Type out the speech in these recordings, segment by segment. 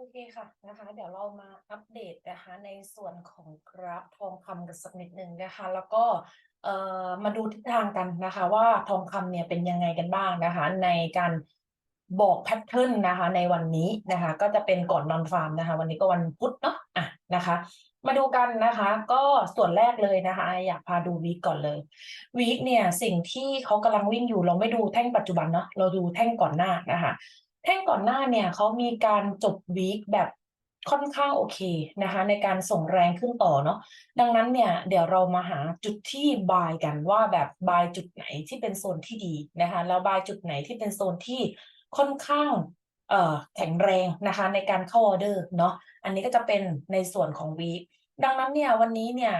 โอเคค่ะนะคะ เดี๋ยวเรามาอัปเดตนะคะในส่วนของกราฟทองคำกันสักนิดหนึ่งนะคะ แล้วก็เอ่อมาดูทิศทางกันนะคะ ว่าทองคำเนี่ยเป็นยังไงกันบ้างนะคะ ในการบอกแพทเทิร์นนะคะ ในวันนี้นะคะ ก็จะเป็นก่อนนอนฟาร์มนะคะ วันนี้ก็วันพุธเนาะอะนะคะ มาดูกันนะคะ ก็ส่วนแรกเลยนะคะ อยากพาดูวีคก่อนเลยวีคเนี่ยสิ่งที่เขากำลังวิ่งอยู่เราไม่ดูแท่งปัจจุบันเนาะเราดูแท่งก่อนหน้านะคะ แท่งก่อนหน้าเนี่ยเขามีการจบวีคแบบค่อนข้างโอเคนะคะในการส่งแรงขึ้นต่อเนาะดังนั้นเนี่ยเดี๋ยวเรามาหาจุดที่บายกันว่าแบบบายจุดไหนที่เป็นโซนที่ดีนะคะแล้วบายจุดไหนที่เป็นโซนที่ค่อนข้างเอ่อแข็งแรงนะคะในการเข้าออเดอร์เนาะอันนี้ก็จะเป็นในส่วนของวีคดังนั้นเนี่ยวันนี้เนี่ย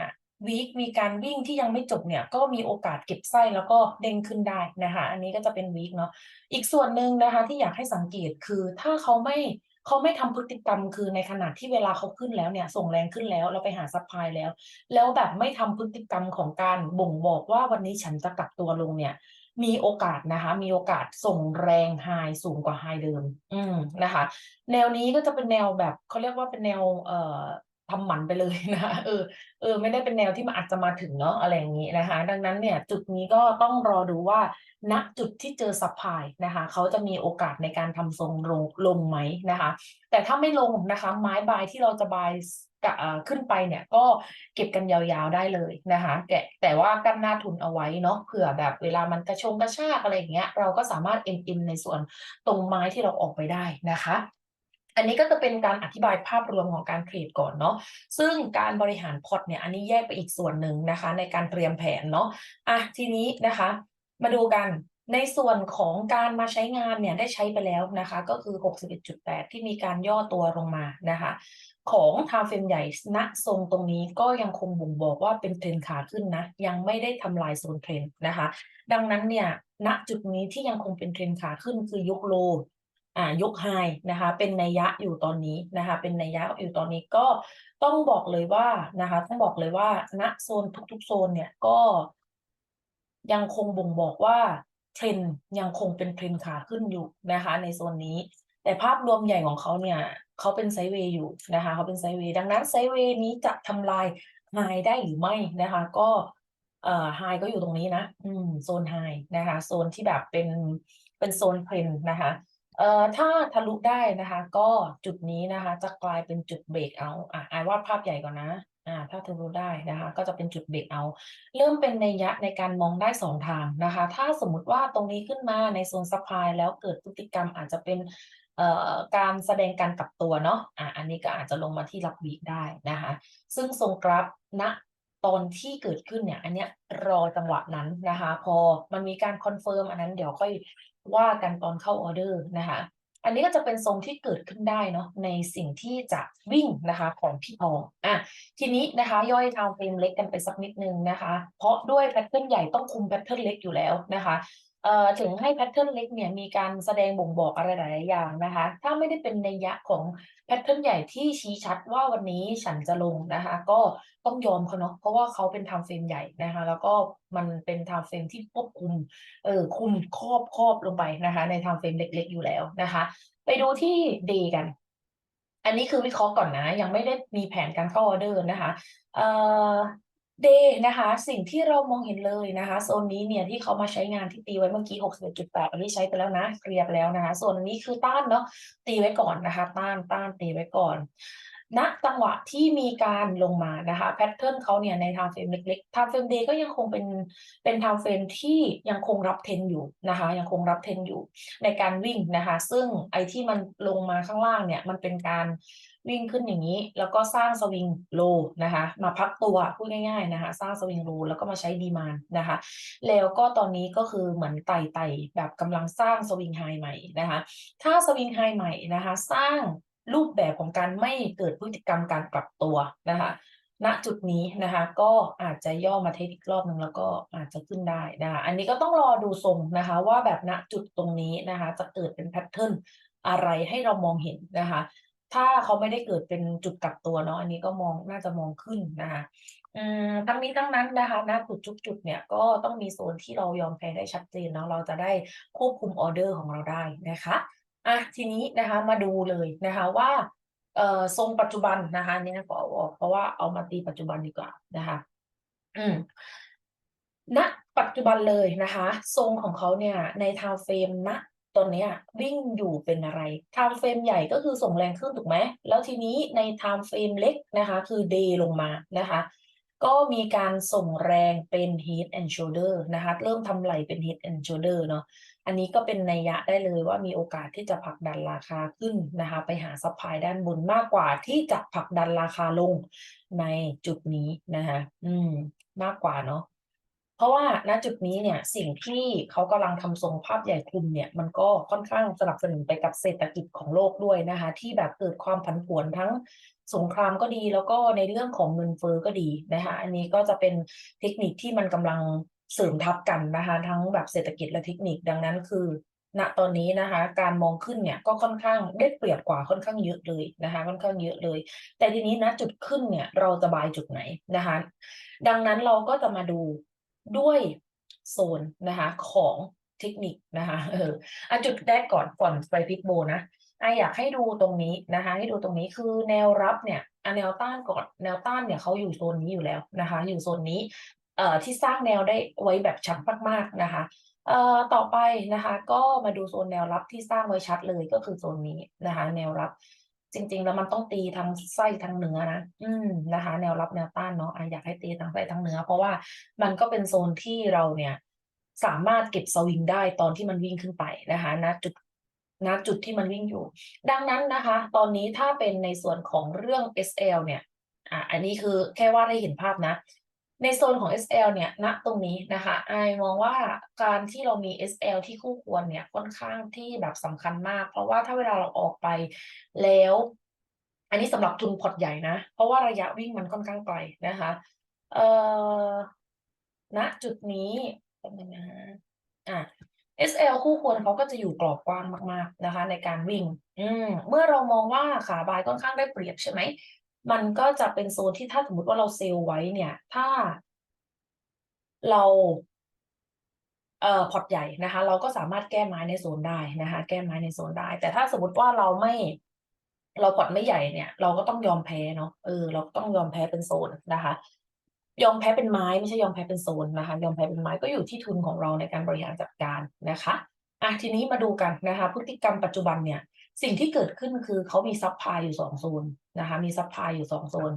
วีคมีการวิ่งที่ยังไม่จบเนี่ยก็มีโอกาสเก็บไส้แล้วก็เด้งขึ้นได้นะคะอันนี้ก็จะเป็นวีคเนาะอีกส่วนหนึ่งนะคะที่อยากให้สังเกตคือถ้าเขาไม่เขาไม่ทำพฤติกรรมคือในขณะที่เวลาเขาขึ้นแล้วเนี่ยส่งแรงขึ้นแล้วเราไปหาซัพพลายแล้ว แล้วแบบไม่ทำพฤติกรรมของการบ่งบอกว่าวันนี้ฉันจะกลับตัวลงเนี่ยมีโอกาสนะคะ มีโอกาสส่งแรงไฮสูงกว่าไฮเดิม อืมนะคะ แนวนี้ก็จะเป็นแนวแบบเขาเรียกว่าเป็นแนวเอ่อ ทำหมันไปเลยนะคะเออเออไม่ได้เป็นแนวที่มันอาจจะมาถึงเนาะอะไรอย่างนี้นะคะ ดังนั้นเนี่ยจุดนี้ก็ต้องรอดูว่าณจุดที่เจอซัพพายนะคะเขาจะมีโอกาสในการทำทรงลงลงไหมนะคะ แต่ถ้าไม่ลงนะคะ ไม้บายที่เราจะบายกะขึ้นไปเนี่ยก็เก็บกันยาวๆได้เลยนะคะแต่แต่ว่ากั้นหน้าทุนเอาไว้เนาะเผื่อแบบเวลามันกระชงกระชากอะไรอย่างเงี้ยเราก็สามารถเอ็นอินในส่วนตรงไม้ที่เราออกไปได้นะคะ อันนี้ก็จะเป็นการอธิบายภาพรวมของการเทรดก่อนเนาะ ซึ่งการบริหารพอร์ตเนี่ยอันนี้แยกไปอีกส่วนหนึ่งนะคะ ในการเตรียมแผนเนาะ อะทีนี้นะคะ มาดูกันในส่วนของการมาใช้งานเนี่ยได้ใช้ไปแล้วนะคะ ก็คือ 61.8 ที่มีการย่อตัวลงมานะคะ ของทางเฟรมใหญ่ณทรงตรงนี้ก็ยังคงบ่งบอกว่าเป็นเทรนขาขึ้นนะ ยังไม่ได้ทำลายโซนเทรนนะคะ ดังนั้นเนี่ยณจุดนี้ที่ยังคงเป็นเทรนขาขึ้นคือยกโล ยกไฮนะคะ เป็นนัยยะอยู่ตอนนี้นะคะ เป็นนัยยะอยู่ตอนนี้ก็ต้องบอกเลยว่านะคะ ต้องบอกเลยว่าณโซนทุกๆโซนเนี่ยก็ ยังคงบ่งบอกว่าเทรนยังคงเป็นเทรนขาขึ้นอยู่นะคะ ในโซนนี้ แต่ภาพรวมใหญ่ของเขาเนี่ยเขาเป็นไซเวย์อยู่นะคะเขาเป็นไซเวย์ดังนั้นไซเวย์นี้จะทำลายไฮได้หรือไม่นะคะ ก็เอ่อไฮก็อยู่ตรงนี้นะ อืมโซนไฮนะคะ โซนที่แบบเป็นเป็นโซนเทรนนะคะ เอ่อถ้าทะลุได้นะคะ ก็จุดนี้นะคะ จะกลายเป็นจุดเบรกเอาอะอาวาดภาพใหญ่ก่อนนะอ่าถ้าทะลุได้นะคะ ก็จะเป็นจุดเบรกเอา เริ่มเป็นในยะในการมองได้สองทางนะคะ ถ้าสมมุติว่าตรงนี้ขึ้นมาในโซนซัพพลายแล้วเกิดพฤติกรรมอาจจะเป็นเอ่อการแสดงการกลับตัวเนาะอะอันนี้ก็อาจจะลงมาที่รับวีคได้นะคะ ซึ่งทรงกราฟณตอนที่เกิดขึ้นเนี่ย อันเนี้ยรอจังหวะนั้นนะคะ พอมันมีการคอนเฟิร์มอันนั้นเดี๋ยวค่อย ว่ากันตอนเข้าออเดอร์นะคะ อันนี้ก็จะเป็นทรงที่เกิดขึ้นได้เนาะในสิ่งที่จะวิ่งนะคะของพี่พองอะทีนี้นะคะย่อยทาวเฟรมเล็กกันไปสักนิดนึงนะคะ เพราะด้วยแพทเทิร์นใหญ่ต้องคุมแพทเทิร์นเล็กอยู่แล้วนะคะ เอ่อถึงให้แพทเทิร์นเล็กเนี่ยมีการแสดงบ่งบอกอะไรหลายอย่างนะคะ ถ้าไม่ได้เป็นในยะของแพทเทิร์นใหญ่ที่ชี้ชัดว่าวันนี้ฉันจะลงนะคะ ก็ต้องยอมเขาเนาะเพราะว่าเขาเป็นไทม์เฟรมใหญ่นะคะ แล้วก็มันเป็นไทม์เฟรมที่ควบคุมเออคุมครอบครอบลงไปนะคะ ในไทม์เฟรมเล็ก ๆ อยู่แล้วนะคะ ไปดูที่ day กัน อันนี้คือวิเคราะห์ก่อนนะ ยังไม่ได้มีแผนการเข้าออเดอร์นะคะ เอ่อ day นะคะ สิ่งที่เรามองเห็นเลยนะคะโซนนี้เนี่ยที่เขามาใช้งานที่ตีไว้เมื่อกี้61.8อันนี้ใช้ไปแล้วนะเคลียร์แล้วนะคะ ส่วนอันนี้คือต้านเนาะตีไว้ก่อนนะคะ ต้านต้านตีไว้ก่อนณจังหวะที่มีการลงมานะคะแพทเทิร์นเขาเนี่ยใน time frame เล็กๆ time frame day ก็ยังคงเป็นเป็น time frame ที่ยังคงรับเทนอยู่นะคะ ยังคงรับเทนอยู่ในการวิ่งนะคะ ซึ่งไอ้ที่มันลงมาข้างล่างเนี่ยมันเป็นการ วิ่งขึ้นอย่างนี้ แล้วก็สร้างสวิงโลนะคะ มาพักตัวพูดง่ายๆนะคะ สร้างสวิงโลแล้วก็มาใช้ดีมานนะคะ แล้วก็ตอนนี้ก็คือเหมือนไต่ไต่แบบกำลังสร้างสวิงไฮใหม่นะคะ ถ้าสวิงไฮใหม่นะคะ สร้างรูปแบบของการไม่เกิดพฤติกรรมการกลับตัวนะคะณจุดนี้นะคะก็อาจจะย่อมาเทสอีกรอบหนึ่งแล้วก็อาจจะขึ้นได้นะคะอันนี้ก็ต้องรอดูทรงนะคะ ว่าแบบณจุดตรงนี้นะคะ จะเกิดเป็นแพทเทิร์นอะไรให้เรามองเห็นนะคะ ถ้าเขาไม่ได้เกิดเป็นจุดกลับตัวเนาะอันนี้ก็มองน่าจะมองขึ้นนะคะอืมทั้งนี้ทั้งนั้นนะคะณจุดทุกจุดเนี่ยก็ต้องมีโซนที่เรายอมแพ้ได้ชัดเจนเนาะเราจะได้ควบคุมออเดอร์ของเราได้นะคะอะทีนี้นะคะมาดูเลยนะคะว่าเอ่อทรงปัจจุบันนะคะนนี่ขอเอาออกเพราะว่าเอามาตีปัจจุบันดีกว่านะคะ อืมณปัจจุบันเลยนะคะ ทรงของเขาเนี่ยใน time frame ณ ตอนนี้วิ่งอยู่เป็นอะไร time frame ใหญ่ก็คือส่งแรงขึ้นถูกไหมแล้วทีนี้ใน time frame เล็กนะคะ คือ day ลงมานะคะ ก็มีการส่งแรงเป็น head and shoulder นะคะ เริ่มทำไหลเป็น head and shoulder เนาะอันนี้ก็เป็นนัยยะได้เลยว่ามีโอกาสที่จะผลักดันราคาขึ้นนะคะ ไปหาซัพพลายด้านบนมากกว่าที่จะผลักดันราคาลงในจุดนี้นะคะ อืม มากกว่าเนาะ เพราะว่าณจุดนี้เนี่ยสิ่งที่เขากำลังทำทรงภาพใหญ่คลุมเนี่ยมันก็ค่อนข้างสนับสนุนไปกับเศรษฐกิจของโลกด้วยนะคะ ที่แบบเกิดความผันผวนทั้งสงครามก็ดีแล้วก็ในเรื่องของเงินเฟ้อก็ดีนะคะอันนี้ก็จะเป็นเทคนิคที่มันกำลังเสริมทับกันนะคะ ทั้งแบบเศรษฐกิจและเทคนิคดังนั้นคือณตอนนี้นะคะ การมองขึ้นเนี่ยก็ค่อนข้างได้เปรียบกว่าค่อนข้างเยอะเลยนะคะ ค่อนข้างเยอะเลย แต่ทีนี้ณจุดขึ้นเนี่ยเราจะบายจุดไหนนะคะ ดังนั้นเราก็จะมาดู ด้วยโซนนะคะของเทคนิคนะคะเอออะจุดแรกก่อนก่อนไปพิกโบนะไออยากให้ดูตรงนี้นะคะ ให้ดูตรงนี้คือแนวรับเนี่ยอะแนวต้านก่อนแนวต้านเนี่ยเขาอยู่โซนนี้อยู่แล้วนะคะ อยู่โซนนี้เอ่อที่สร้างแนวได้ไว้แบบชัดมากๆนะคะเอ่อต่อไปนะคะ ก็มาดูโซนแนวรับที่สร้างไว้ชัดเลยก็คือโซนนี้นะคะ แนวรับ จริง ๆ แล้วมันต้องตีทั้งไส้ทั้งเนื้อนะ อืมนะคะ แนวรับแนวต้านเนาะอะอยากให้ตีทั้งไส้ทั้งเนื้อ เพราะว่ามันก็เป็นโซนที่เราเนี่ย สามารถเก็บสวิงได้ตอนที่มันวิ่งขึ้นไปนะคะณจุดณจุดที่มันวิ่งอยู่ ดังนั้นนะคะ ตอนนี้ถ้าเป็นในส่วนของเรื่อง SL เนี่ยอะอันนี้คือแค่ว่าได้เห็นภาพนะ ในโซนของ SL เนี่ยณตรงนี้นะคะไอมองว่าการที่เรามี SL ที่คู่ควรเนี่ยค่อนข้างที่แบบสำคัญมาก เพราะว่าถ้าเวลาเราออกไปแล้ว อันนี้สำหรับทุนพอร์ตใหญ่นะ เพราะว่าระยะวิ่งมันค่อนข้างไกลนะคะเอ่อณจุดนี้แป๊บนึงนะอะ SL คู่ควรเขาก็จะอยู่กรอบกว้างมาก ๆนะคะ ในการวิ่ง อืมเมื่อเรามองว่าขาบายค่อนข้างได้เปรียบใช่ไหม มันก็จะเป็นโซนที่ถ้าสมมติว่าเราเซลล์ไว้เนี่ย ถ้าเราเอ่อพอร์ตใหญ่นะคะ เราก็สามารถแก้ไม้ในโซนได้นะคะ แก้ไม้ในโซนได้ แต่ถ้าสมมติว่าเราไม่ เราพอร์ตไม่ใหญ่เนี่ย เราก็ต้องยอมแพ้เนาะเออเราต้องยอมแพ้เป็นโซนนะคะ ยอมแพ้เป็นไม้ไม่ใช่ยอมแพ้เป็นโซนนะคะ ยอมแพ้เป็นไม้ก็อยู่ที่ทุนของเราในการบริหารจัดการนะคะอะทีนี้มาดูกันนะคะ พฤติกรรมปัจจุบันเนี่ย สิ่งที่เกิดขึ้นคือเขามีซับพลายอยู่สองโซนนะคะ มีซับพลายอยู่สองโซน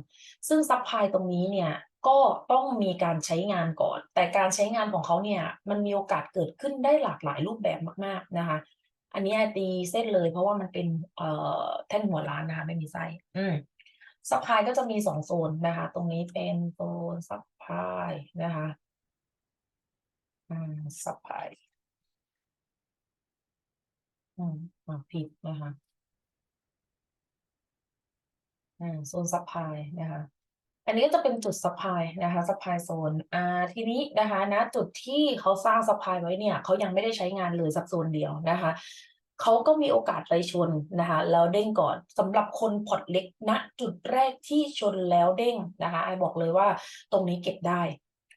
ซึ่งซับพลายตรงนี้เนี่ยก็ต้องมีการใช้งานก่อน แต่การใช้งานของเขาเนี่ยมันมีโอกาสเกิดขึ้นได้หลากหลายรูปแบบมาก ๆนะคะ อันนี้ตีเส้นเลยเพราะว่ามันเป็นเอ่อแท่งหัวล้านนะคะไม่มีไส้อืมซับพลายก็จะมีสองโซนนะคะ ตรงนี้เป็นโซนซับพลายนะคะ อืมซับพลาย อืมอ่าผิดนะคะอืมโซนซับพลายนะคะ อันนี้ก็จะเป็นจุดซัพพลายนะคะซัพพลายโซนอ่าทีนี้นะคะณจุดที่เขาสร้างซัพพลายไว้เนี่ยเขายังไม่ได้ใช้งานเลยสักโซนเดียวนะคะเขาก็มีโอกาสไปชนนะคะแล้วเด้งก่อนสำหรับคนพอร์ตเล็กณจุดแรกที่ชนแล้วเด้งนะคะไอบอกเลยว่าตรงนี้เก็บได้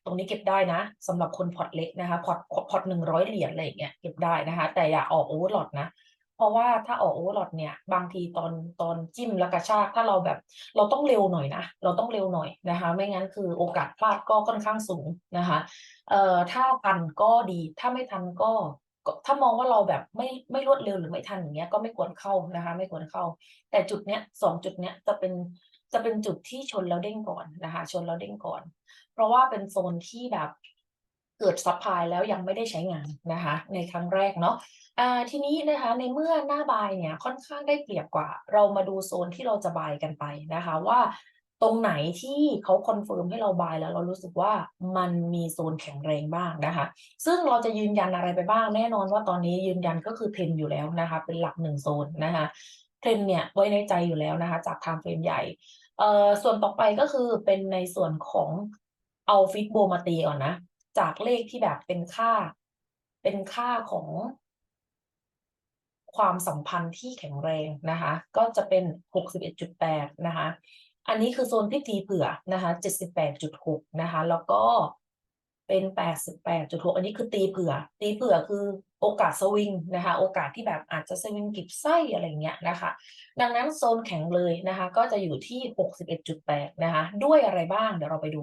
ตรงนี้เก็บได้นะสำหรับคนพอร์ตเล็กนะคะพอร์ตพอร์ตหนึ่งร้อยเหรียญอะไรอย่างเงี้ยเก็บได้นะคะ แต่อย่าออกโอเวอร์ลอตนะเพราะว่าถ้าออกโอเวอร์ลอตเนี่ย บางทีตอนตอนจิ้มแล้วกระชากถ้าเราแบบ เราต้องเร็วหน่อยนะ เราต้องเร็วหน่อยนะคะ ไม่งั้นคือโอกาสพลาดก็ค่อนข้างสูงนะคะเอ่อถ้าทันก็ดีถ้าไม่ทันก็ถ้ามองว่าเราแบบไม่ไม่รวดเร็วหรือไม่ทันอย่างเงี้ยก็ไม่ควรเข้านะคะ ไม่ควรเข้า แต่จุดเนี้ยสองจุดเนี้ยจะเป็น จะเป็นจุดที่ชนแล้วเด้งก่อนนะคะ ชนแล้วเด้งก่อน เพราะว่าเป็นโซนที่แบบเกิดซัพพลายแล้วยังไม่ได้ใช้งานนะคะ ในครั้งแรกเนาะอ่าทีนี้นะคะในเมื่อหน้าบายเนี่ยค่อนข้างได้เปรียบกว่า เรามาดูโซนที่เราจะบายกันไปนะคะ ว่าตรงไหนที่เขาคอนเฟิร์มให้เราบายแล้วเรารู้สึกว่ามันมีโซนแข็งแรงบ้างนะคะ ซึ่งเราจะยืนยันอะไรไปบ้างแน่นอนว่าตอนนี้ยืนยันก็คือเทนอยู่แล้วนะคะ เป็นหลักหนึ่งโซนนะคะ รนเนี่ยไว้ในใจอยู่แล้วนะคะ จากไทม์เฟรมใหญ่เอ่อส่วนต่อไปก็คือเป็นในส่วนของเอาฟิกโบมาตีก่อนนะ จากเลขที่แบบเป็นค่า เป็นค่าของความสัมพันธ์ที่แข็งแรงนะคะ ก็จะเป็น 61.8 นะคะ อันนี้คือโซนที่ตีเผื่อนะคะ 78.6 นะคะ แล้วก็เป็น 88.6 อันนี้คือตีเผื่อ ตีเผื่อคือ โอกาสสวิงนะคะ โอกาสที่แบบอาจจะสวิงกิบไส้อะไรเงี้ยนะคะ ดังนั้นโซนแข็งเลยนะคะ ก็จะอยู่ที่ 61.8 นะคะ ด้วยอะไรบ้างเดี๋ยวเราไปดู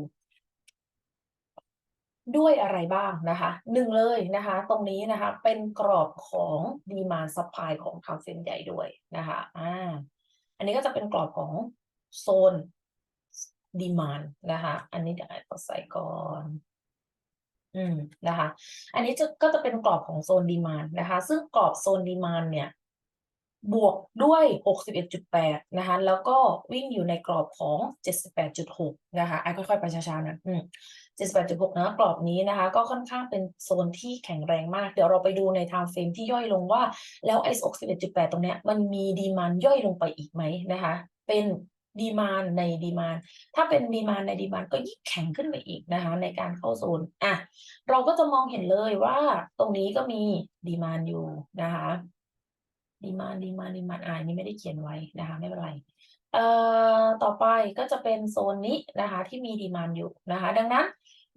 ด้วยอะไรบ้างนะคะหนึ่งเลยนะคะ ตรงนี้นะคะเป็นกรอบของดีมานซัพพลายของทางเส้นใหญ่ด้วยนะคะอ่าอันนี้ก็จะเป็นกรอบของโซนดีมานนะคะ อันนี้เดี๋ยวใส่ก่อน อืมนะคะ อันนี้จะก็จะเป็นกรอบของโซนดีมานนะคะ ซึ่งกรอบโซนดีมานเนี่ย บวกด้วย 61.8 นะคะ แล้วก็วิ่งอยู่ในกรอบของ 78.6 นะคะไอ้ค่อยๆ ไปช้าๆนะอืม78.6 นะ กรอบนี้นะคะ ก็ค่อนข้างเป็นโซนที่แข็งแรงมาก เดี๋ยวเราไปดูใน time frame ที่ย่อยลงว่า แล้วไอ้61.8 ตรงเนี้ย มันมีดีมานย่อยลงไปอีกไหมนะคะ เป็น ดีมานในดีมานถ้าเป็นดีมานในดีมานก็ยิ่งแข็งขึ้นไปอีกนะคะ ในการเข้าโซนอะเราก็จะมองเห็นเลยว่าตรงนี้ก็มีดีมานอยู่นะคะดีมานดีมานดีมานอ่านี่ไม่ได้เขียนไว้นะคะ ไม่เป็นไรเอ่อต่อไปก็จะเป็นโซนนี้นะคะ ที่มีดีมานอยู่นะคะ ดังนั้น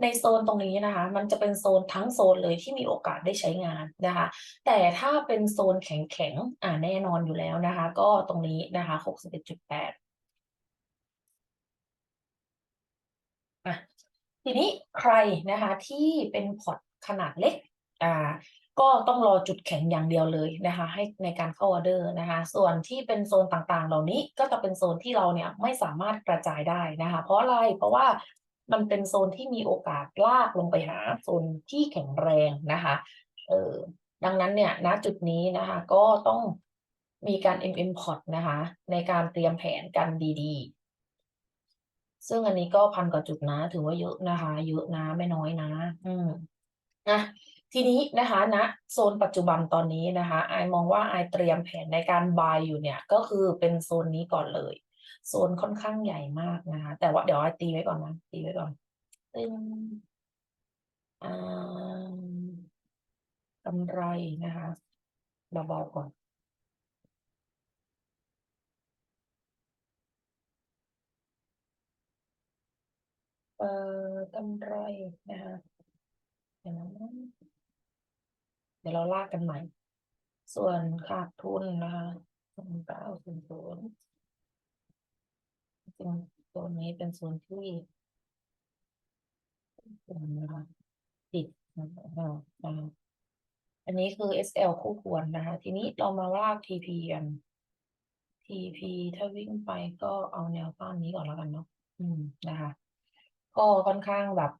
ในโซนตรงนี้นะคะ มันจะเป็นโซนทั้งโซนเลยที่มีโอกาสได้ใช้งานนะคะ แต่ถ้าเป็นโซนแข็งๆอ่าแน่นอนอยู่แล้วนะคะ ก็ตรงนี้นะคะ61.8อ่ะทีนี้ใครนะคะที่เป็นพอร์ตขนาดเล็กอ่าก็ต้องรอจุดแข็งอย่างเดียวเลยนะคะ ให้ในการเข้าออเดอร์นะคะ ส่วนที่เป็นโซนต่างๆ เหล่านี้ก็จะเป็นโซนที่เราเนี่ยไม่สามารถกระจายได้นะคะ เพราะอะไรเพราะว่ามันเป็นโซนที่มีโอกาสลากลงไปหาโซนที่แข็งแรงนะคะเออดังนั้นเนี่ยณจุดนี้นะคะ ก็ต้องมีการ MM port นะคะ ในการเตรียมแผนกันดีๆ ซึ่งอันนี้ก็พันกว่าจุดนะ ถือว่าเยอะนะคะ เยอะนะไม่น้อยนะ อืมนะทีนี้นะคะณนะโซนปัจจุบันตอนนี้นะคะไอมองว่าไอเตรียมแผนในการบายอยู่เนี่ย ก็คือเป็นโซนนี้ก่อนเลย โซนค่อนข้างใหญ่มากนะคะ แต่ว่าเดี๋ยวไอตีไว้ก่อนนะตีไว้ก่อนตึงอ่ากำไรนะคะเบาๆก่อน เอ่อกำไรนะคะเดี๋ยวนะเดี๋ยวเราลากกันใหม่ ส่วนขาดทุนนะคะสองเก้าศูนย์ศูนย์จริงตัวนี้เป็นส่วนที่ส่วนนะคะติดนะคะอ่าอันนี้คือ SL คู่ควรนะคะ ทีนี้เรามาลาก TP กัน TP ถ้าวิ่งไปก็เอาแนวต้านนี้ก่อนแล้วกันเนาะอืมนะคะ ก็ค่อนข้างแบบ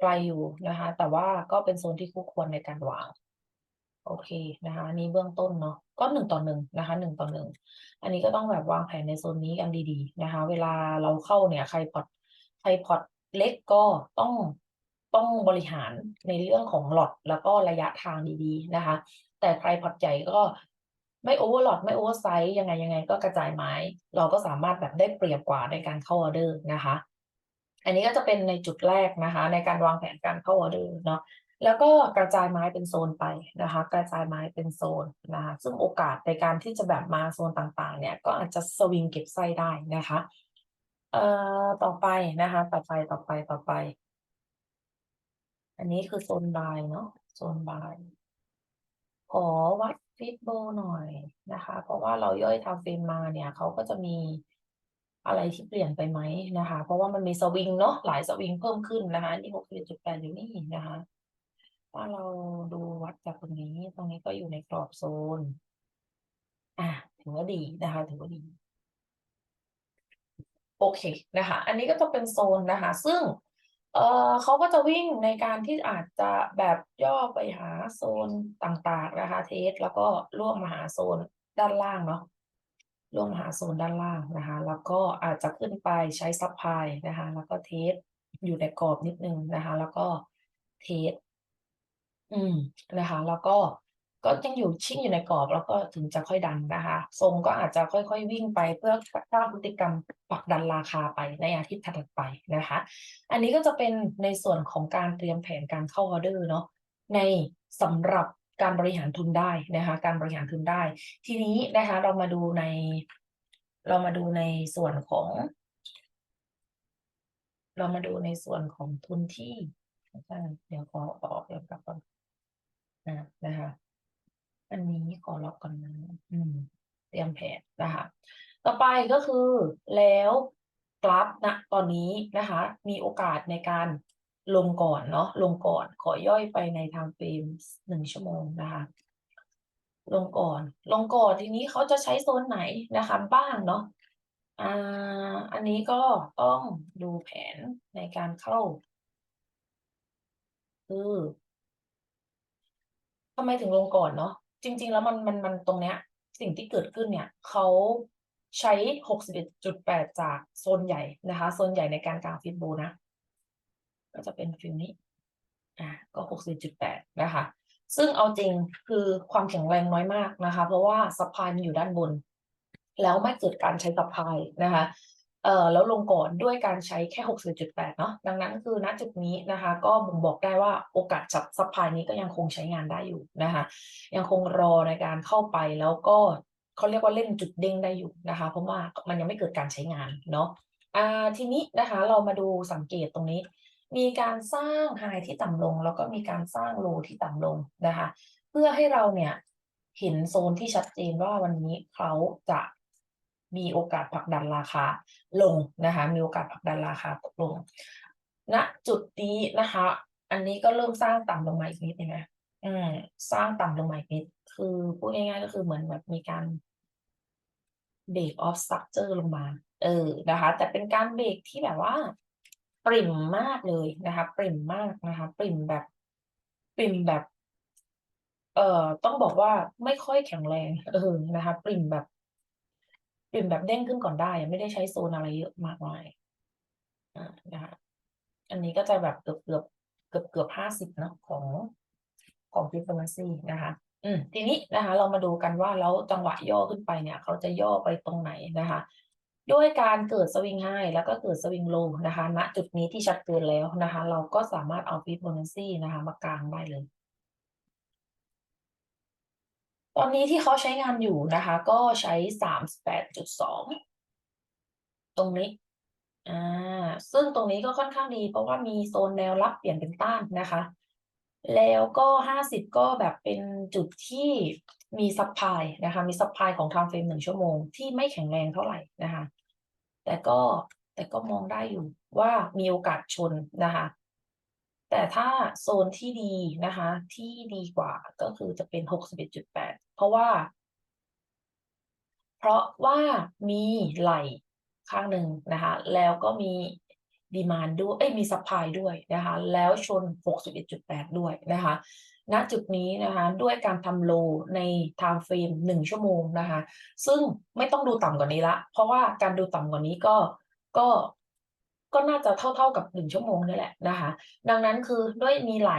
ไกลอยู่นะคะ แต่ว่าก็เป็นโซนที่คู่ควรในการวาง โอเคนะคะอันนี้เบื้องต้นเนาะก็หนึ่งต่อหนึ่งนะคะหนึ่งต่อหนึ่งอันนี้ก็ต้องแบบวางแผนในโซนนี้กันดีๆนะคะ เวลาเราเข้าเนี่ยใครพอร์ตใครพอร์ตเล็กก็ต้องต้องบริหารในเรื่องของหลอดแล้วก็ระยะทางดีๆนะคะ แต่ใครพอร์ตใหญ่ก็ไม่โอเวอร์หลอดไม่โอเวอร์ไซส์ยังไงยังไงก็กระจายไม้ เราก็สามารถแบบได้เปรียบกว่าในการเข้าออเดอร์นะคะ อันนี้ก็จะเป็นในจุดแรกนะคะ ในการวางแผนการเข้าออเดอร์เนาะแล้วก็กระจายไม้เป็นโซนไปนะคะ กระจายไม้เป็นโซนนะคะซึ่งโอกาสในการที่จะแบบมาโซนต่างๆ เนี่ยก็อาจจะสวิงเก็บไส้ได้นะคะเอ่อต่อไปนะคะ ต่อไปต่อไปต่อไป อันนี้คือโซนบายเนาะโซนบายขอวัดฟิตโบหน่อยนะคะ เพราะว่าเราย่อยทำเฟรมมาเนี่ยเขาก็จะมี อะไรที่เปลี่ยนไปไหมนะคะ เพราะว่ามันมีสวิงเนาะหลายสวิงเพิ่มขึ้นนะคะนี่หกจุดแปดอยู่นี่นะคะถ้าเราดูวัดจากตรงนี้ ตรงนี้ก็อยู่ในกรอบโซน อะถือว่าดีนะคะถือว่าดี โอเคนะคะ อันนี้ก็จะเป็นโซนนะคะ ซึ่งเออเขาก็จะวิ่งในการที่อาจจะแบบย่อไปหาโซนต่างๆนะคะ เทสแล้วก็ล่วงมาหาโซนด้านล่างเนาะ ล่วงมหาโซนด้านล่างนะคะ แล้วก็อาจจะขึ้นไปใช้ซับพายนะคะ แล้วก็เทสอยู่ในกรอบนิดนึงนะคะ แล้วก็เทสอืมนะคะ แล้วก็ก็ยังอยู่ชิ่งอยู่ในกรอบ แล้วก็ถึงจะค่อยดันนะคะ ทรงก็อาจจะค่อยๆวิ่งไปเพื่อสร้างพฤติกรรมผลักดันราคาไปในอาทิตย์ถัดไปนะคะ อันนี้ก็จะเป็นในส่วนของการเตรียมแผนการเข้าออเดอร์เนาะในสำหรับ การบริหารทุนได้นะคะ การบริหารทุนได้ ทีนี้นะคะ เรามาดูใน เรามาดูในส่วนของ เรามาดูในส่วนของทุนที่เดี๋ยวขอออกเดี๋ยวกลับก่อนอ่านะคะ อันนี้ขอล็อกก่อนนะอืมเตรียมแผนนะคะ ต่อไปก็คือแล้วกราฟนะตอนนี้นะคะ มีโอกาสในการ ลงก่อนเนาะลงก่อนขอย่อยไปในไทม์เฟรมหนึ่งชั่วโมงนะคะลงก่อน ลงก่อนทีนี้เขาจะใช้โซนไหนนะคะบ้างเนาะอ่าอันนี้ก็ต้องดูแผนในการเข้าคือทำไมถึงลงก่อนเนาะจริง ๆ แล้วมันมันมันตรงเนี้ย สิ่งที่เกิดขึ้นเนี่ยเขาใช้หกสิบเอ็ดจุดแปดจากโซนใหญ่นะคะ โซนใหญ่ในการกางฟิบโบนะ ก็จะเป็นฟิลนี้อ่าก็หกสิบจุดแปดนะคะ ซึ่งเอาจริงคือความแข็งแรงน้อยมากนะคะ เพราะว่าซัพพลายมันอยู่ด้านบน แล้วไม่เกิดการใช้ซัพพลายนะคะเอ่อแล้วลงก่อนด้วยการใช้แค่หกสิบจุดแปดเนาะดังนั้นคือณจุดนี้นะคะ ก็บ่งบอกได้ว่าโอกาสจับซัพพลายนี้ก็ยังคงใช้งานได้อยู่นะคะ ยังคงรอในการเข้าไปแล้วก็เขาเรียกว่าเล่นจุดเด้งได้อยู่นะคะ เพราะว่ามันยังไม่เกิดการใช้งานเนาะอ่าทีนี้นะคะเรามาดูสังเกตตรงนี้ มีการสร้างไฮที่ต่ำลง แล้วก็มีการสร้างโลที่ต่ำลงนะคะ เพื่อให้เราเนี่ยเห็นโซนที่ชัดเจนว่าวันนี้เขาจะมีโอกาสผลักดันราคาลงนะคะ มีโอกาสผลักดันราคาตกลงณจุดนี้นะคะ อันนี้ก็เริ่มสร้างต่ำลงมาอีกนิดเห็นไหมอืม สร้างต่ำลงมาอีกนิด คือพูดง่ายๆก็คือเหมือนแบบมีการเบรกออฟสตรัคเจอร์ลงมา เออ นะคะ แต่เป็นการเบรกที่แบบว่า ปริ่มมากเลยนะคะ ปริ่มมากนะคะ ปริ่มแบบ ปริ่มแบบ เอ่อ ต้องบอกว่าไม่ค่อยแข็งแรงเออนะคะ ปริ่มแบบ ปริ่มแบบเด้งขึ้นก่อนได้ ไม่ได้ใช้โซนอะไรเยอะมากมายอ่านะคะอันนี้ก็จะแบบเกือบเกือบเกือบเกือบห้าสิบเนาะของของ Fibonacci นะคะ อืมทีนี้นะคะ เรามาดูกันว่าแล้วจังหวะย่อขึ้นไปเนี่ย เขาจะย่อไปตรงไหนนะคะ ด้วยการเกิดสวิงไฮแล้วก็เกิดสวิงโลนะคะณจุดนี้ที่ชัดเจนแล้วนะคะ เราก็สามารถเอา Fibonacci นะคะมากางได้เลย ตอนนี้ที่เขาใช้งานอยู่นะคะ ก็ใช้สามสิบแปดจุดสองตรงนี้อ่าซึ่งตรงนี้ก็ค่อนข้างดี เพราะว่ามีโซนแนวรับเปลี่ยนเป็นต้านนะคะ แล้วก็ห้าสิบก็แบบเป็นจุดที่มีซัพพลายนะคะ มีซัพพลายของ time frame หนึ่งชั่วโมงที่ไม่แข็งแรงเท่าไหร่นะคะ แต่ก็แต่ก็มองได้อยู่ว่ามีโอกาสชนนะคะ แต่ถ้าโซนที่ดีนะคะ ที่ดีกว่าก็คือจะเป็นหกสิบเอ็ดจุดแปดเพราะว่า เพราะว่ามีไหลข้างหนึ่งนะคะ แล้วก็มี ดีมานด้วยเอ้ยมีซัพพลายด้วยนะคะแล้วชน 61.8 ด้วยนะคะณจุดนี้นะคะด้วยการทำโลใน time frame 1ชั่วโมงนะคะซึ่งไม่ต้องดูต่ำกว่านี้ละ เพราะว่าการดูต่ำกว่านี้ก็ก็ก็น่าจะเท่าๆกับ 1 ชั่วโมงนี่แหละนะคะดังนั้นคือด้วยมีไหล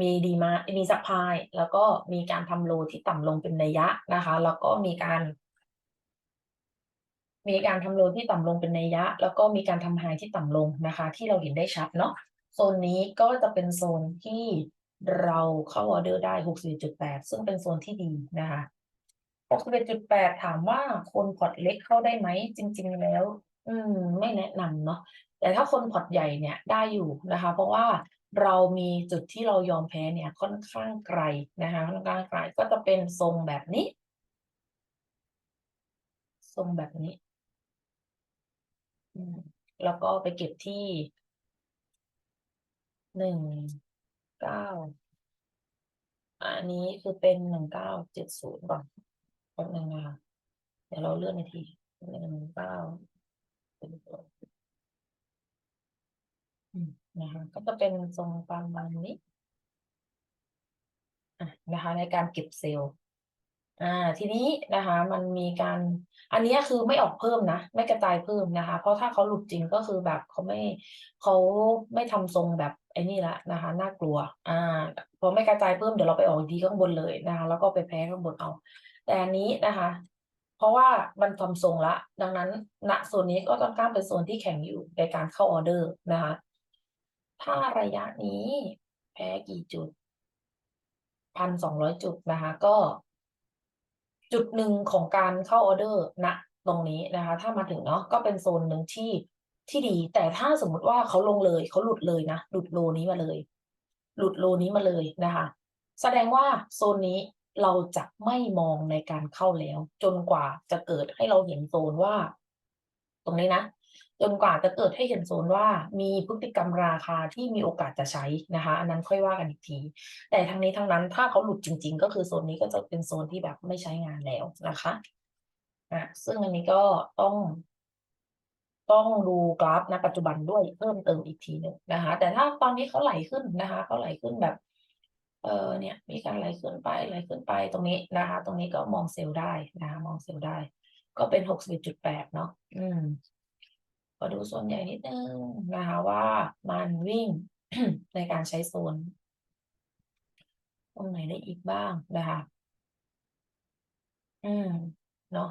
มีดีมามีซัพพลายแล้วก็มีการทำโลที่ต่ำลงเป็นนัยยะนะคะ แล้วก็มีการ มีการทำโลที่ต่ำลงเป็นนัยยะ แล้วก็มีการทำไฮที่ต่ำลงนะคะ ที่เราเห็นได้ชัดเนาะโซนนี้ก็จะเป็นโซนที่เราเข้าออเดอร์ได้61.8ซึ่งเป็นโซนที่ดีนะคะ61.8 ถามว่าคนพอร์ตเล็กเข้าได้ไหม จริง ๆ แล้ว อืม ไม่แนะนำเนาะแต่ถ้าคนพอร์ตใหญ่เนี่ยได้อยู่นะคะ เพราะว่าเรามีจุดที่เรายอมแพ้เนี่ยค่อนข้างไกลนะคะค่อนข้างไกลก็จะเป็นทรงแบบนี้ ทรงแบบนี้ แล้วก็ไปเก็บที่หนึ่งเก้าอันนี้คือเป็นหนึ่งเก้าเจ็ดศูนย์ก่อนแป๊บนึงนะคะเดี๋ยวเราเลื่อนอีกทีหนึ่งเก้าอืมนะคะก็จะเป็นทรงประมาณนี้อะนะคะในการเก็บเซลล์ อ่าทีนี้นะคะ มันมีการ อันนี้คือไม่ออกเพิ่มนะ ไม่กระจายเพิ่มนะคะ เพราะถ้าเขาหลุดจริงก็คือแบบเขาไม่เขาไม่ทำทรงแบบไอ้นี่ละนะคะน่ากลัวอ่าพอไม่กระจายเพิ่มเดี๋ยวเราไปออกอีก็ข้างบนเลยนะคะ แล้วก็ไปแพ้ข้างบนเอา แต่อันนี้นะคะ เพราะว่ามันทำทรงละ ดังนั้นณโซนนี้ก็ต้องข้ามเป็นโซนที่แข็งอยู่ในการเข้าออเดอร์นะคะ ถ้าระยะนี้แพ้กี่จุด1,200จุดนะคะ ก็ จุดหนึ่งของการเข้าออเดอร์ณตรงนี้นะคะ ถ้ามาถึงเนาะก็เป็นโซนหนึ่งที่ที่ดี แต่ถ้าสมมุติว่าเขาลงเลยเขาหลุดเลยนะหลุดโลนี้มาเลย หลุดโลนี้มาเลยนะคะ แสดงว่าโซนนี้เราจะไม่มองในการเข้าแล้ว จนกว่าจะเกิดให้เราเห็นโซนว่า ตรงนี้นะ จนกว่าจะเกิดให้เห็นโซนว่ามีพฤติกรรมราคาที่มีโอกาสจะใช้นะคะ อันนั้นค่อยว่ากันอีกที แต่ทั้งนี้ทั้งนั้นถ้าเขาหลุดจริง ๆ ก็คือโซนนี้ก็จะเป็นโซนที่แบบไม่ใช้งานแล้วนะคะอะซึ่งอันนี้ก็ต้องต้องดูกราฟณปัจจุบันด้วยเพิ่มเติมอีกทีหนึ่งนะคะ แต่ถ้าตอนนี้เขาไหลขึ้นนะคะเขาไหลขึ้นแบบ เออเนี่ย มีการไหลขึ้นไปไหลขึ้นไปตรงนี้นะคะ ตรงนี้ก็มองเซลล์ได้นะคะมองเซลล์ได้ ก็เป็นหกสิบจุดแปดเนาะอืม ก็ดูส่วนใหญ่นิดนึงนะคะว่ามันวิ่งในการใช้โซน ตรงไหนได้อีกบ้างนะคะอืมเนาะ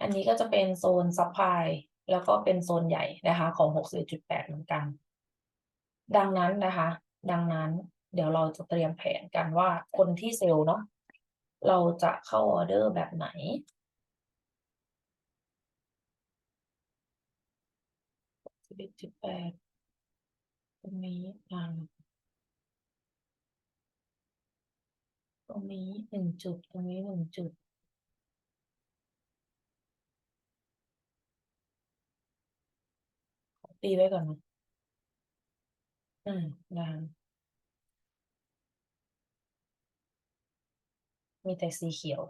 อันนี้ก็จะเป็นโซนซัพพลายแล้วก็เป็นโซนใหญ่นะคะของหกสิบจุดแปดเหมือนกัน ดังนั้นนะคะ ดังนั้นเดี๋ยวเราจะเตรียมแผนกันว่าคนที่เซลล์เนาะเราจะเข้าออเดอร์แบบไหน สิบเอ็ดจุดแปดตรงนี้อ่าตรงนี้หนึ่งจุด ตรงนี้หนึ่งจุด ตีไว้ก่อนนะอืมนะคะมีแต่สีเขียว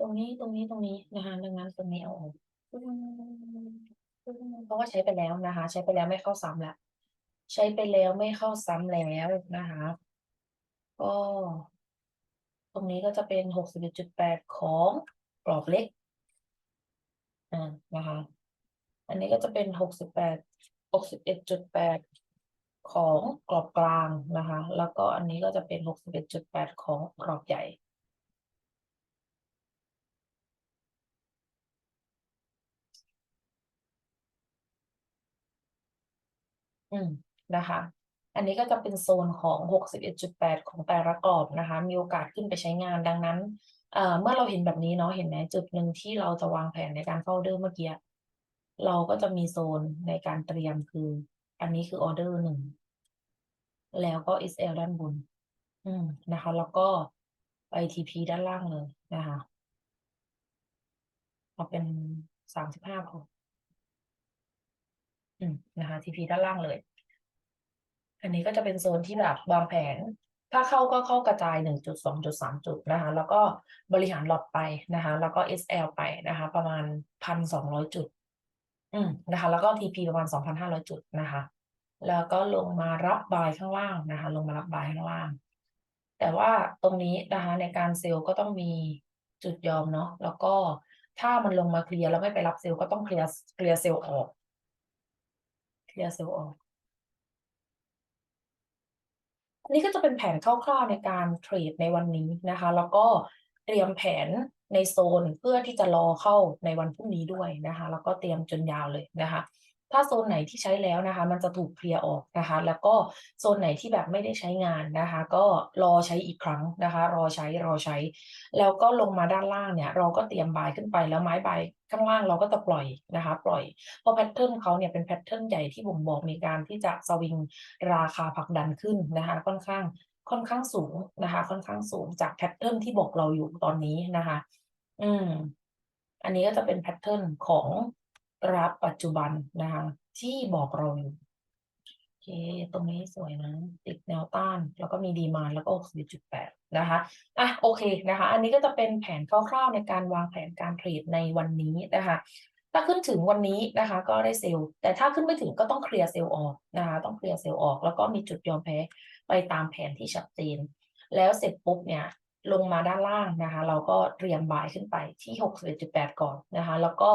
ตรงนี้ตรงนี้ตรงนี้นะคะดังนั้นตรงนี้เอาออกเพราะว่าใช้ไปแล้วนะคะ ใช้ไปแล้วไม่เข้าซ้ำละใช้ไปแล้วไม่เข้าซ้ำแล้วนะคะ ก็ ตรงนี้ก็จะเป็นหกสิบเอ็ดจุดแปดของกรอบเล็กอ่านะคะ อันนี้ก็จะเป็นหกสิบแปดหกสิบเอ็ดจุดแปดของกรอบกลางนะคะ แล้วก็อันนี้ก็จะเป็นหกสิบเอ็ดจุดแปดของกรอบใหญ่ อืมนะคะ อันนี้ก็จะเป็นโซนของหกสิบเอ็ดจุดแปดของแต่ละกรอบนะคะ มีโอกาสขึ้นไปใช้งานดังนั้นเอ่อเมื่อเราเห็นแบบนี้เนาะเห็นไหมจุดหนึ่งที่เราจะวางแผนในการเข้าออเดอร์เมื่อกี้เราก็จะมีโซนในการเตรียมคือ อันนี้คือออเดอร์หนึ่งแล้วก็ SL ด้านบน อืมนะคะ แล้วก็ไป TP ด้านล่างเลยนะคะเอาเป็นสามสิบห้าพอ อืมนะคะ TP ด้านล่างเลย อันนี้ก็จะเป็นโซนที่แบบวางแผน ถ้าเข้าก็เข้ากระจายหนึ่งจุดสองจุดสามจุดนะคะ แล้วก็บริหารหลอดไปนะคะ แล้วก็ SL ไปนะคะ ประมาณพันสองร้อยจุด อืมนะคะ แล้วก็ TP ประมาณสองพันห้าร้อยจุดนะคะ แล้วก็ลงมารับบายข้างล่างนะคะ ลงมารับบายข้างล่าง แต่ว่าตรงนี้นะคะในการเซลล์ก็ต้องมีจุดยอมเนาะ แล้วก็ถ้ามันลงมาเคลียร์แล้วไม่ไปรับเซลล์ก็ต้องเคลียร์เคลียร์เซลล์ออก เคลียร์เซลล์ออกอันนี้ก็จะเป็นแผนคร่าวๆในการเทรดในวันนี้นะคะ แล้วก็เตรียมแผนในโซนเพื่อที่จะรอเข้าในวันพรุ่งนี้ด้วยนะคะ แล้วก็เตรียมจนยาวเลยนะคะ ถ้าโซนไหนที่ใช้แล้วนะคะ มันจะถูกเคลียร์ออกนะคะ แล้วก็โซนไหนที่แบบไม่ได้ใช้งานนะคะ ก็รอใช้อีกครั้งนะคะ รอใช้รอใช้ แล้วก็ลงมาด้านล่างเนี่ย เราก็เตรียมบายขึ้นไปแล้วไม้บายข้างล่างเราก็จะปล่อยนะคะ ปล่อยเพราะแพทเทิร์นเขาเนี่ยเป็นแพทเทิร์นใหญ่ที่บ่งบอกมีการที่จะสวิงราคาผักดันขึ้นนะคะ ค่อนข้างค่อนข้างสูงนะคะ ค่อนข้างสูงจากแพทเทิร์นที่บอกเราอยู่ตอนนี้นะคะ อืม อันนี้ก็จะเป็นแพทเทิร์นของ ราฟปัจจุบันนะคะที่บอกเราอยู่โอเค ตรงนี้สวยนะ ติดแนวต้าน แล้วก็มีดีมานแล้วก็61.8 นะคะอะโอเคนะคะ อันนี้ก็จะเป็นแผนคร่าวๆในการวางแผนการเทรดในวันนี้นะคะถ้าขึ้นถึงวันนี้นะคะ ก็ได้เซลล์แต่ถ้าขึ้นไม่ถึงก็ต้องเคลียร์เซลล์ออกนะคะต้องเคลียร์เซลล์ออก แล้วก็มีจุดยอมแพ้ไปตามแผนที่ชัดเจน แล้วเสร็จปุ๊บเนี่ยลงมาด้านล่างนะคะ เราก็เตรียมบายขึ้นไปที่หกสิบจุดแปดก่อนนะคะ แล้วก็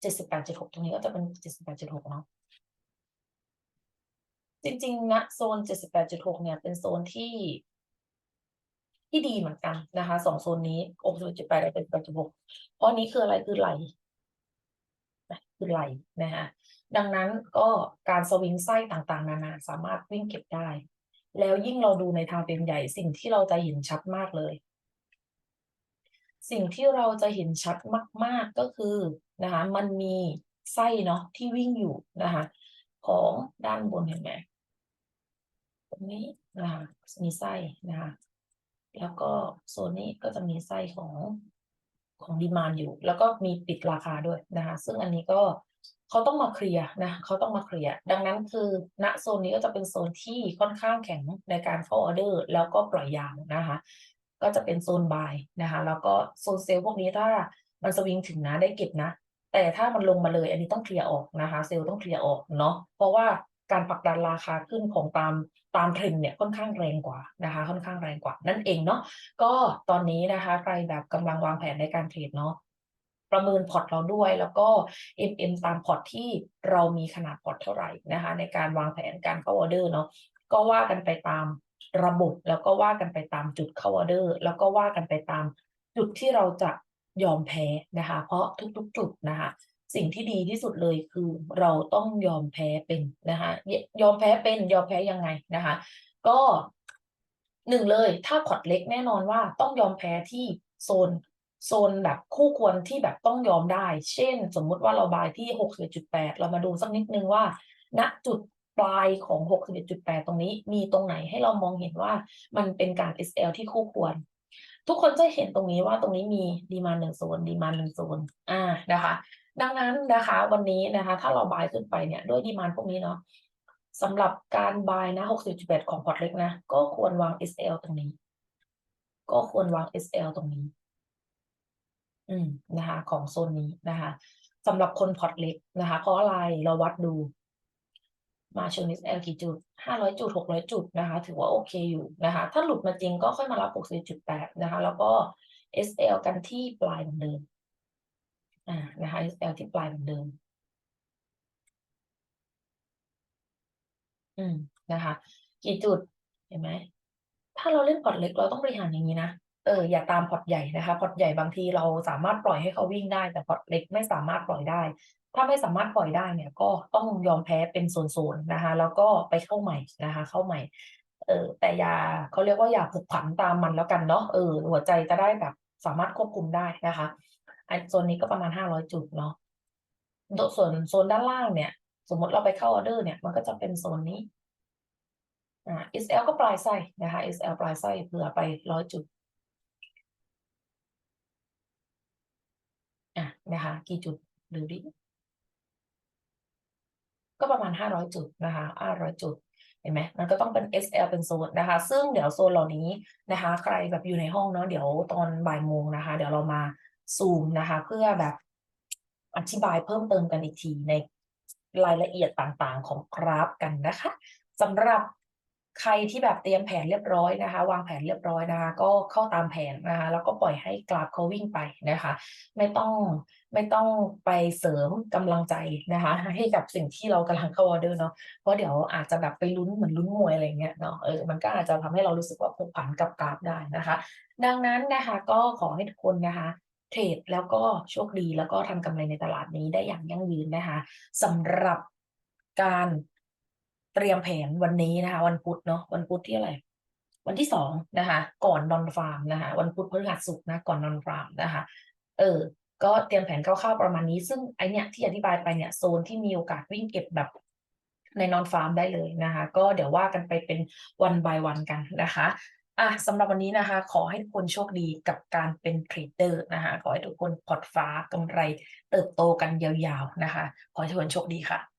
เจ็ดสิบแปดจุดหกตรงนี้ก็จะเป็นเจ็ดสิบแปดจุดหกเนาะจริงๆนะโซนเจ็ดสิบแปดจุดหกเนี่ยเป็นโซนที่ ที่ดีเหมือนกันนะคะสองโซนนี้หกสิบจุดแปดและเจ็ดสิบแปดจุดหกเพราะนี้คืออะไรคือไหลคือไหลนะคะดังนั้นก็การสวิงไส้ต่างๆ นานาสามารถวิ่งเก็บได้ แล้วยิ่งเราดูในทางเป็นใหญ่สิ่งที่เราจะเห็นชัดมากเลย สิ่งที่เราจะเห็นชัดมาก ๆก็คือ นะคะมันมีไส้เนาะที่วิ่งอยู่นะคะของด้านบนเห็นไหมตรงนี้นะคะมีไส้นะคะแล้วก็โซนนี้ก็จะมีไส้ของของดีมานอยู่ แล้วก็มีปิดราคาด้วยนะคะซึ่งอันนี้ก็เขาต้องมาเคลียร์นะเขาต้องมาเคลียร์ดังนั้นคือณโซนนี้ก็จะเป็นโซนที่ค่อนข้างแข็งในการเข้าออเดอร์ แล้วก็ปล่อยยาวนะคะ ก็จะเป็นโซนบายนะคะ แล้วก็โซนเซลล์พวกนี้ถ้ามันสวิงถึงนะได้เก็บนะ แต่ถ้ามันลงมาเลย อันนี้ต้องเคลียร์ออกนะคะ เซลล์ต้องเคลียร์ออกเนาะเพราะว่าการผลักดันราคาขึ้นของตามตามเทรนเนี่ยค่อนข้างแรงกว่านะคะ ค่อนข้างแรงกว่า นั่นเองเนาะก็ตอนนี้นะคะ ใครแบบกำลังวางแผนในการเทรดเนาะประเมินพอร์ตเราด้วยแล้วก็ MM ตามพอร์ตที่เรามีขนาดพอร์ตเท่าไหร่นะคะ ในการวางแผนการเข้าออเดอร์เนาะก็ว่ากันไปตามระบบแล้วก็ว่ากันไปตามจุดเข้าออเดอร์แล้วก็ว่ากันไปตามจุดที่เราจะ ยอมแพ้นะคะ เพราะทุกๆจุดนะคะ สิ่งที่ดีที่สุดเลยคือเราต้องยอมแพ้เป็นนะคะ ยอมแพ้เป็นยอมแพ้ยังไงนะคะ ก็หนึ่งเลยถ้าพอร์ตเล็กแน่นอนว่าต้องยอมแพ้ที่โซนโซนแบบคู่ควรที่แบบต้องยอมได้ เช่น สมมุติว่าเราบายที่หกสิบจุดแปดเรามาดูสักนิดนึงว่า ณจุดปลายของหกสิบจุดแปดตรงนี้ มีตรงไหนให้เรามองเห็นว่ามันเป็นการ SL ที่คู่ควร ทุกคนจะเห็นตรงนี้ว่าตรงนี้มีดีมาหนึ่งโซนดีมาหนึ่งโซนอ่านะคะ ดังนั้นนะคะวันนี้นะคะ ถ้าเราบายขึ้นไปเนี่ยด้วยดีมานพวกนี้เนาะสำหรับการบายนะ 60.8 ของพอร์ตเล็กนะ ก็ควรวาง SL ตรงนี้ ก็ควรวาง SL ตรงนี้ อืมนะคะ ของโซนนี้นะคะสำหรับคนพอร์ตเล็กนะคะ เพราะอะไรเราวัดดู มาเชิง SL กี่จุด500จุด600จุดนะคะ ถือว่าโอเคอยู่นะคะ ถ้าหลุดมาจริงก็ค่อยมารับ60.8นะคะ แล้วก็ SL กันที่ปลายเหมือนเดิมอ่านะคะ SL ที่ปลายเหมือนเดิม อืมนะคะ กี่จุดเห็นไหมถ้าเราเล่นพอร์ตเล็กเราต้องบริหารอย่างนี้นะ เอออย่าตามพอร์ตใหญ่นะคะพอร์ตใหญ่บางทีเราสามารถปล่อยให้เขาวิ่งได้แต่พอร์ตเล็กไม่สามารถปล่อยได้ ถ้าไม่สามารถปล่อยได้เนี่ยก็ต้องยอมแพ้เป็นโซนๆนะคะ แล้วก็ไปเข้าใหม่นะคะ เข้าใหม่ เออแต่อย่าเขาเรียกว่าอย่าผูกผันตามมันแล้วกันเนาะเออหัวใจจะได้แบบสามารถควบคุมได้นะคะไอโซนนี้ก็ประมาณห้าร้อยจุดเนาะส่วนโซนด้านล่างเนี่ย สมมติเราไปเข้าออเดอร์เนี่ยมันก็จะเป็นโซนนี้อ่า SL ก็ปลายไส้นะคะ SL ปลายไส้เผื่อไปร้อยจุด อะ นะคะ กี่จุดดูดิก็ประมาณห้าร้อยจุดนะคะห้าร้อยจุด เห็นไหมมันก็ต้องเป็น SL เป็นโซนนะคะ ซึ่งเดี๋ยวโซนเหล่านี้นะคะ ใครแบบอยู่ในห้องเนาะเดี๋ยวตอนบ่ายโมงนะคะ เดี๋ยวเรามาซูมนะคะ เพื่อแบบอธิบายเพิ่มเติมกันอีกทีในรายละเอียดต่างๆของกราฟกันนะคะสำหรับ ใครที่แบบเตรียมแผนเรียบร้อยนะคะ วางแผนเรียบร้อยนะคะก็เข้าตามแผนนะคะแล้วก็ปล่อยให้กราฟเขาวิ่งไปนะคะ ไม่ต้องไม่ต้องไปเสริมกำลังใจนะคะ ให้กับสิ่งที่เรากำลังเข้าออเดอร์เนาะเพราะเดี๋ยวอาจจะแบบไปลุ้นเหมือนลุ้นมวยอะไรเงี้ยเนาะเออมันก็อาจจะทำให้เรารู้สึกว่าผกผันกับกราฟได้นะคะ ดังนั้นนะคะก็ขอให้ทุกคนนะคะเทรดแล้วก็โชคดีแล้วก็ทำกำไรในตลาดนี้ได้อย่างยั่งยืนนะคะสำหรับการ เตรียมแผนวันนี้นะคะ วันพุธเนาะวันพุธที่อะไรวันที่สองนะคะ ก่อนนอนฟาร์มนะคะ วันพุธพฤหัสศุกร์นะก่อนนอนฟาร์มนะคะ เออ ก็เตรียมแผนคร่าวๆประมาณนี้ ซึ่งไอเนี้ยที่อธิบายไปเนี่ยโซนที่มีโอกาสวิ่งเก็บแบบในนอนฟาร์มได้เลยนะคะ ก็เดี๋ยวว่ากันไปเป็นวันบายวันกันนะคะอะสำหรับวันนี้นะคะ ขอให้ทุกคนโชคดีกับการเป็นเทรดเดอร์นะคะ ขอให้ทุกคนพอร์ตฟ้ากำไรเติบโตกันยาวๆนะคะ ขอให้ทุกคนโชคดีค่ะ